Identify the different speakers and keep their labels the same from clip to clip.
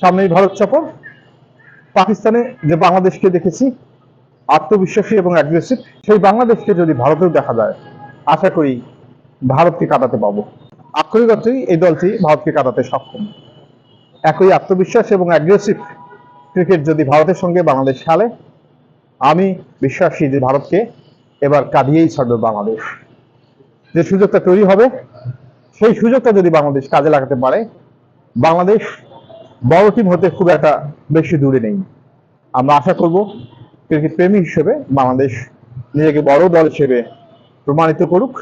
Speaker 1: সামনেই ভারত সফর। পাকিস্তানে যে বাংলাদেশকে দেখেছি, আত্মবিশ্বাসী এবং অ্যাগ্রেসিভ সেই বাংলাদেশকে যদি ভারতেও দেখা যায়, আশা করি ভারতকে কাটাতে পাবো। আক্ষরিক এই দলটি ভারতকে কাটাতে সক্ষম। একই আত্মবিশ্বাস এবং অ্যাগ্রেসিভ ক্রিকেট যদি ভারতের সঙ্গে বাংলাদেশ খেলে, আমি বিশ্বাসী যে ভারতকে এবার কাঁদিয়েই ছাড়বে বাংলাদেশ। যে সুযোগটা তৈরি হবে, সেই সুযোগটা যদি বাংলাদেশ কাজে লাগাতে পারে, বাংলাদেশ বড় টিম হতে খুব একটা বেশি দূরে নেই। আমরা আশা করব ক্রিকেট প্রেমী হিসেবে বাংলাদেশ নিজেকে বড় দল হিসেবে প্রমাণিত করুক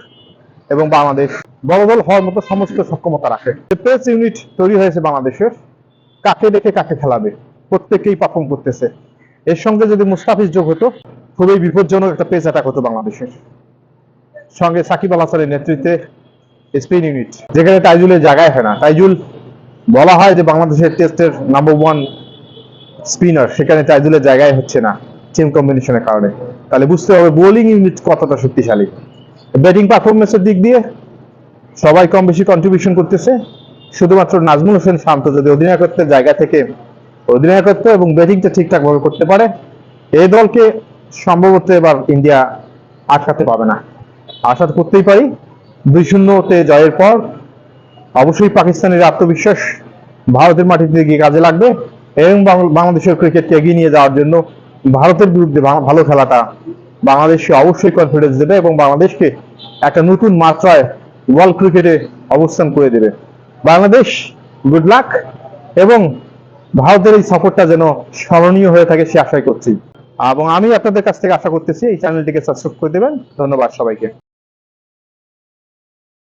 Speaker 1: এবং বাংলাদেশ বড় দল হওয়ার মতো সমস্ত সক্ষমতা রাখে। প্রেস ইউনিট তৈরি হয়েছে বাংলাদেশের, কাকে দেখে কাকে খেলাবে, প্রত্যেকেই পারফর্ম করতেছে। এর সঙ্গে যদি মুস্তাফিজ যোগ হতো, খুবই বিপজ্জনক একটা পেস অ্যাটাক হতো বাংলাদেশের। সঙ্গে সাকিব আল হাসানের নেতৃত্বে স্পিন ইউনিট যেখানে তাইজুলের জায়গায় হয় না। তাইজুল বলা হয় যে বাংলাদেশের টেস্টের নাম্বার ওয়ান স্পিনার সেখানে তাইজুলের জায়গায় হচ্ছে না টিম কম্বিনেশনের কারণে। তাহলে বুঝতে হবে বোলিং ইউনিট কতটা শক্তিশালী। ব্যাটিং পারফরমেন্সের দিক দিয়ে সবাই কম বেশি কন্ট্রিবিউশন করতেছে। শুধুমাত্র নাজমুল হোসেন শান্ত যদি অধিনায়কত্বের জায়গা থেকে অধিনায়কত্ব এবং ব্যাটিংটা ঠিকঠাক ভাবে করতে পারে এই দলকে সম্ভবত এবার ইন্ডিয়া আটকাতে পাবে না। আশা করতেই পারি, দুই শূন্যতে জয়ের পর অবশ্যই পাকিস্তানের আত্মবিশ্বাস ভারতের মাটিতে গিয়ে কাজে লাগবে এবং বাংলাদেশের ক্রিকেটকে এগিয়ে নিয়ে যাওয়ার জন্য ভারতের বিরুদ্ধে ভালো খেলাটা বাংলাদেশকে অবশ্যই কনফিডেন্স দেবে এবং বাংলাদেশকে একটা নতুন মাত্রায় ওয়ার্ল্ড ক্রিকেটে অবস্থান করে দেবে। বাংলাদেশ গুড লাক এবং ভারতের এই সফরটা যেন স্মরণীয় হয়ে থাকে সে আশাই করছি। এবং আমি আপনাদের কাছ থেকে আশা করতেছি এই চ্যানেলটিকে সাবস্ক্রাইব করে দেবেন। ধন্যবাদ সবাইকে।